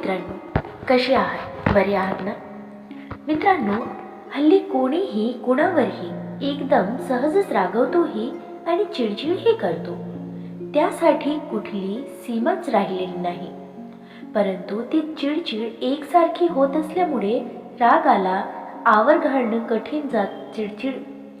मित्रांनो कसे आहात? बरे आहात ना? मित्रांनो हल्ली कोणीही कुणावरही एकदम सहजच रागवतोही आणि चिडचिडही करतो. त्यासाठी कुठली सीमाच राहिलेली नाही. परंतु ती चिडचिड एकसारखी होत असल्यामुळे रागाला आवर घालणं कठीण जात चिडचिड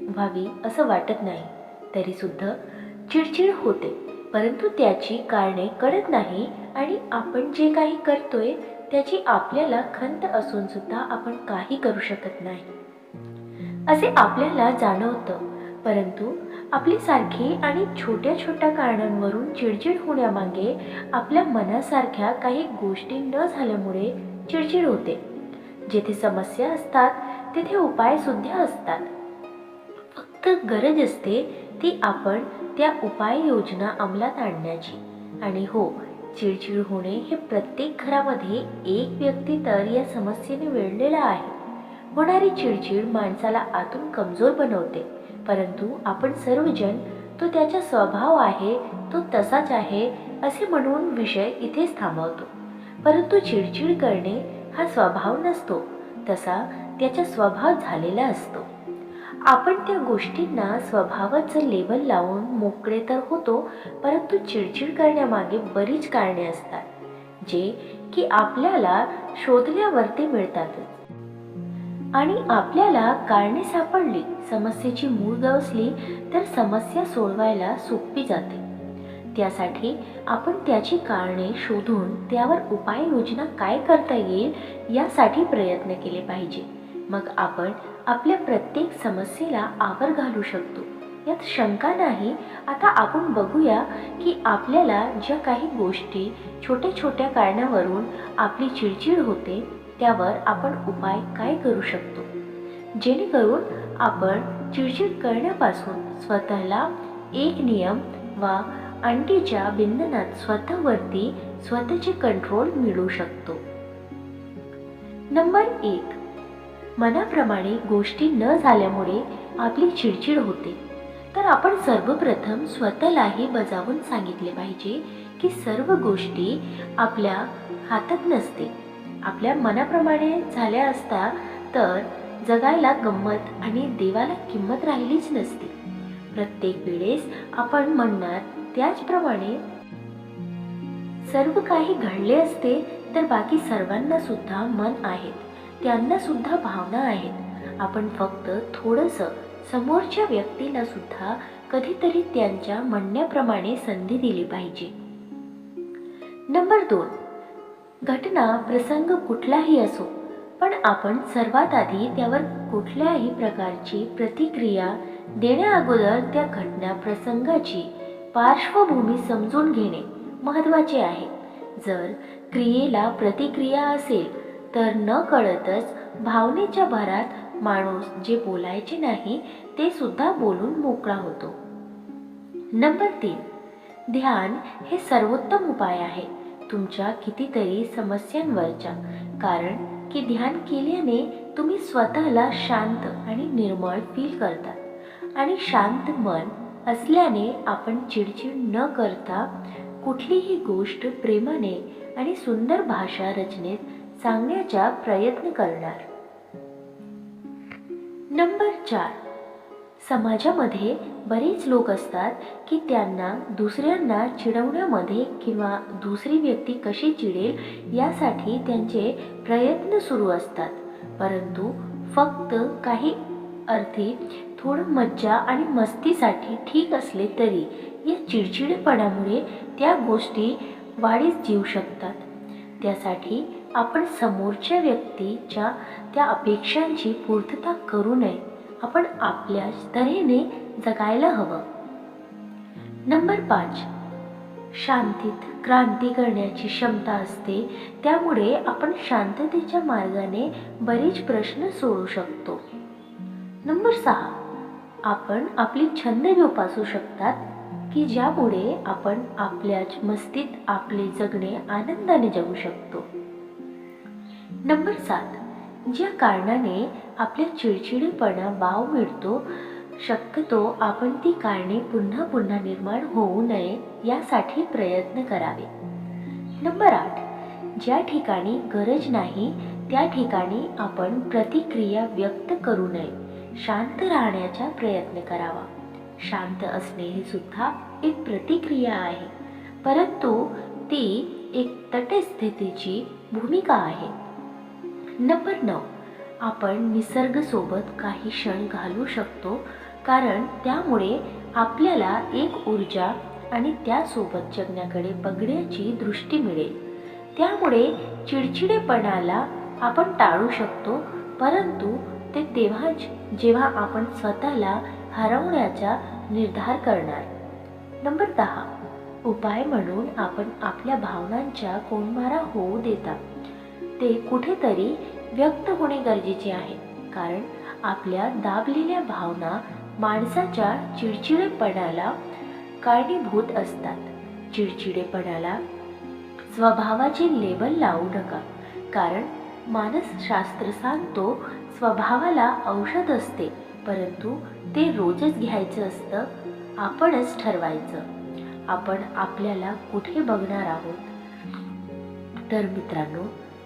व्हावी असं वाटत नाही. तरीसुद्धा चिडचिड होते. परंतु त्याची कारणे कळत नाही आणि आपण जे काही करतोय त्याची आपल्याला खंत असून सुद्धा आपण काही करू शकत नाही. असे आपल्याला जाणवतं. परंतु आपली सारखी आणि छोट्या छोट्या कारणांवरून चिडचिड होण्यामागे आपल्या मनासारख्या काही गोष्टी न झाल्यामुळे चिडचिड होते. जेथे समस्या असतात तेथे उपायसुद्धा असतात. फक्त गरज असते ती आपण त्या उपाययोजना अंमलात आणण्याची. आणि हो चिडचिड होणे हे प्रत्येक घरामध्ये एक व्यक्ती तर या समस्येने वेढलेला आहे. होणारी चिडचिड माणसाला आतून कमजोर बनवते. परंतु आपण सर्वजण तो त्याचा स्वभाव आहे तो तसाच आहे असे म्हणून विषय इथेच थांबवतो. परंतु चिडचिड करणे हा स्वभाव नसतो. तसा त्याचा स्वभाव झालेला असतो. आपण त्या गोष्टींना स्वभावाचं लेबल लावून मोकळे तर होतो परंतु चिडचिड करण्यामागे बरीच कारणे असतात जे की आपल्याला शोधल्यावरती मिळतातच आणि आपल्याला कारणे सापडली समस्येची मूळ गवसली तर समस्या सोडवायला सोपी जाते. त्यासाठी आपण त्याची कारणे शोधून त्यावर उपाययोजना काय करता येईल यासाठी प्रयत्न केले पाहिजे. मग आपण आपल्या प्रत्येक समस्येला आवर घालू शकतो. यात शंका नाही. आता आपण बघूया की आपल्याला ज्या काही गोष्टी छोट्या छोट्या कारणावरून आपली चिडचिड होते त्यावर आपण उपाय काय करू शकतो? जेणेकरून आपण चिडचिड करण्यापासून स्वतःला एक नियम वा अंडीच्या बिंदनात स्वतःवरती स्वतःचे कंट्रोल मिळू शकतो. नंबर एक. मनाप्रमाणे गोष्टी न झाल्यामुळे आपली चिडचिड होते. तर आपण सर्वप्रथम स्वतःलाही बजावून सांगितले पाहिजे की सर्व गोष्टी आपल्या हातात नसते. आपल्या मनाप्रमाणे झाल्या असता तर जगायला गंमत आणि देवाला किंमत राहिलीच नसती. प्रत्येक वेळेस आपण म्हणणार त्याचप्रमाणे सर्व काही घडले असते तर बाकी सर्वांना सुद्धा मन आहेत त्यांना सुद्धा भावना आहेत. आपण फक्त थोडंसं समोरच्या व्यक्तीला सुद्धा कधीतरी त्यांच्या म्हणण्याप्रमाणे संधी दिली पाहिजे. नंबर दोन. घटना प्रसंग कुठलाही असो पण आपण सर्वात आधी त्यावर कुठल्याही प्रकारची प्रतिक्रिया देण्याअगोदर त्या घटना प्रसंगाची पार्श्वभूमी समजून घेणे महत्त्वाचे आहे. जर क्रियेला प्रतिक्रिया असेल तर न कळतच भावनेच्या भरात माणूस जे बोलायचे नाही ते सुद्धा बोलून मोकळा होतो. नंबर तीन. ध्यान हे सर्वोत्तम उपाय आहे तुमच्या कितीतरी समस्यांवरच्या. कारण की ध्यान केल्याने तुम्ही स्वतःला शांत आणि निर्मळ फील करतात आणि शांत मन असल्याने आपण चिडचिड न करता कुठलीही गोष्ट प्रेमाने आणि सुंदर भाषा रचनेत सांगण्याचा प्रयत्न करणार. नंबर चार. समाजामध्ये बरेच लोक असतात की त्यांना दुसऱ्यांना चिडवण्यामध्ये किंवा दुसरी व्यक्ती कशी चिडेल यासाठी त्यांचे प्रयत्न सुरू असतात. परंतु फक्त काही अर्थी थोडं मज्जा आणि मस्तीसाठी ठीक असले तरी या चिडचिडेपणामुळे त्या गोष्टी वाढीस जीव शकतात. त्यासाठी आपण समोरच्या व्यक्तीच्या त्या अपेक्षांची पूर्तता करू नये. आपण आपल्या तऱ्हेने जगायला हवं. नंबर पाच. शांतीत क्रांती करण्याची क्षमता असते. त्यामुळे आपण शांततेच्या मार्गाने बरेच प्रश्न सोडू शकतो. नंबर सहा. आपण आपली छंद जोपासू शकतात की ज्यामुळे आपण आपल्याच मस्तीत आपले जगणे आनंदाने जगू शकतो. नंबर सात ज्या कारणाने आपल्या चिडचिडेपणा वाव मिळतो शक्यतो आपण ती कारणे पुन्हा पुन्हा निर्माण होऊ नये यासाठी प्रयत्न करावे. नंबर आठ. ज्या ठिकाणी गरज नाही त्या ठिकाणी आपण प्रतिक्रिया व्यक्त करू नये. शांत राहण्याचा प्रयत्न करावा. शांत असणे ही सुद्धा एक प्रतिक्रिया आहे. परंतु ती एक तटस्थितीची भूमिका आहे. नंबर नऊ. आपण निसर्गसोबत काही क्षण घालवू शकतो कारण त्यामुळे आपल्याला एक ऊर्जा आणि त्यासोबत जगण्याकडे बघण्याची दृष्टी मिळेल. त्यामुळे चिडचिडेपणाला आपण टाळू शकतो परंतु ते तेव्हाच जेव्हा आपण स्वतःला हरवण्याचा निर्धार करणार. नंबर दहा. उपाय म्हणून आपण आपल्या भावनांच्या कोंडमारा होऊ देता. ते कुठेतरी व्यक्त होणे गरजेचे आहे. कारण आपल्या दाबलेल्या भावना माणसाच्या चिडचिडेपणाला कारणीभूत असतात. चिडचिडेपणाला स्वभावाचे लेबल लावू नका. कारण मानसशास्त्र सांगतो स्वभावाला औषध असते परंतु ते रोजच घ्यायचं असतं आपणच ठरवायचं. आपण आपल्याला कुठे बघणार आहोत? तर मित्रांनो